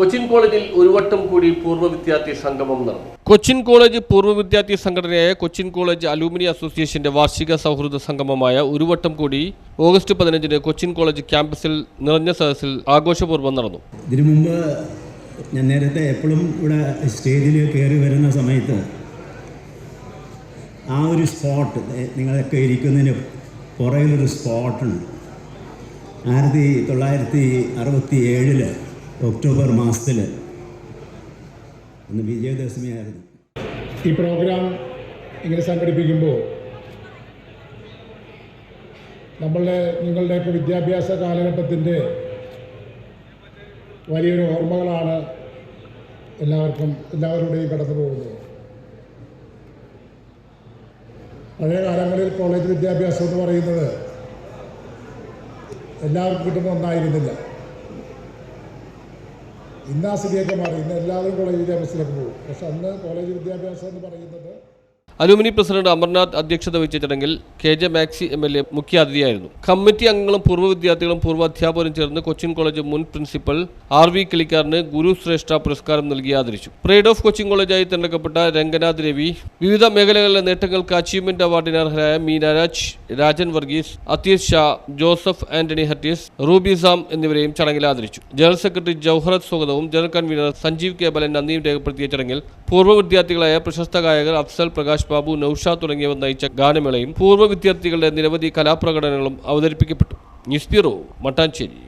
കൊച്ചിൻ കോളേജിൽ ഒരു വട്ടം കൂടി പൂർവ വിദ്യാർത്ഥി സംഗമം നടന്നു. കൊച്ചിൻ കോളേജ് പൂർവ വിദ്യാർത്ഥി സംഘടനയായ കൊച്ചിൻ കോളേജ് അലൂമിനി അസോസിയേഷന്റെ വാർഷിക സൗഹൃദ സംഗമമായ ഒരു വട്ടം കൂടി ഓഗസ്റ്റ് പതിനഞ്ചിന് കൊച്ചിൻ കോളേജ് ക്യാമ്പസിൽ നിറഞ്ഞ സദസ്സിൽ ആഘോഷപൂർവം നടന്നു. ഇതിനു മുമ്പ് ഞാൻ നേരത്തെ എപ്പോഴും ഇവിടെ സ്റ്റേജിൽ കയറി വരുന്ന സമയത്ത് ആ ഒരു സ്പോട്ട് നിങ്ങളൊക്കെ ഇരിക്കുന്നതിന് പുറകിലൊരു സ്പോട്ടുണ്ട്. ആയിരത്തി തൊള്ളായിരത്തി അറുപത്തി ഏഴിൽ ഒക്ടോബർ മാസത്തിൽ അന്ന് വിജയദശമി ആയിരുന്നു ഈ പ്രോഗ്രാം ഇങ്ങനെ സംഘടിപ്പിക്കുമ്പോൾ നമ്മളുടെ നിങ്ങളുടെയൊക്കെ വിദ്യാഭ്യാസ കാലഘട്ടത്തിന്റെ വലിയൊരു ഓർമ്മകളാണ് എല്ലാവർക്കും എല്ലാവരുടെയും കടന്നു പോകുന്നത്. പഴയ കാലങ്ങളിൽ കോളേജ് വിദ്യാഭ്യാസം എന്ന് പറയുന്നത് എല്ലാവർക്കും കിട്ടുന്ന ഒന്നായിരുന്നില്ല. ഇന്ന് ആ സ്ഥിതിയൊക്കെ മാറി. ഇന്ന് എല്ലാവരും കോളേജ് വിദ്യാഭ്യാസത്തിലേക്ക് പോകും. പക്ഷെ അന്ന് കോളേജ് വിദ്യാഭ്യാസം എന്ന് പറയുന്നത് അലൂമിനി പ്രസിഡന്റ് അമർനാഥ് അധ്യക്ഷത വഹിച്ച ചടങ്ങിൽ K J Maxy M L A മുഖ്യാതിഥിയായിരുന്നു. Committee അംഗങ്ങളും പൂർവ വിദ്യാർത്ഥികളും പൂർവ അധ്യാപകരും ചേർന്ന് കൊച്ചിൻ കോളേജ് മുൻ പ്രിൻസിപ്പൽ ആർ വി കിളിക്കാറിന് ഗുരു ശ്രേഷ്ഠ പുരസ്കാരം നൽകി ആദരിച്ചു. പ്രൈഡ് ഓഫ് കൊച്ചിൻ കോളേജായി തിരഞ്ഞെടുക്കപ്പെട്ട രംഗനാഥ് രവി വിവിധ മേഖലകളിലെ നേട്ടങ്ങൾക്ക് അച്ചീവ്മെന്റ് അവാർഡിന് അർഹരായ മീന രാജ് രാജൻ വർഗീസ് അതീഷ് ഷാ ജോസഫ് ആന്റണി ഹർട്ടീസ് റൂബിസാം എന്നിവരെയും ചടങ്ങിൽ ആദരിച്ചു. ജനറൽ സെക്രട്ടറി ജൌഹറത് സ്വാഗതവും ജനറൽ കൺവീനർ സഞ്ജീവ് കേബലൻ നന്ദിയും രേഖപ്പെടുത്തിയ ചടങ്ങിൽ പൂർവ വിദ്യാർത്ഥികളായ പ്രശസ്ത ഗായകർ അഫ്സൽ പ്രകാശ് ബാബു നൌഷാദ് തുടങ്ങിയവർ നയിച്ച ഗാനമേളയും പൂർവ വിദ്യാർത്ഥികളുടെ നിരവധി കലാപ്രകടനങ്ങളും അവതരിപ്പിക്കപ്പെട്ടു. News bureau Mattancherry.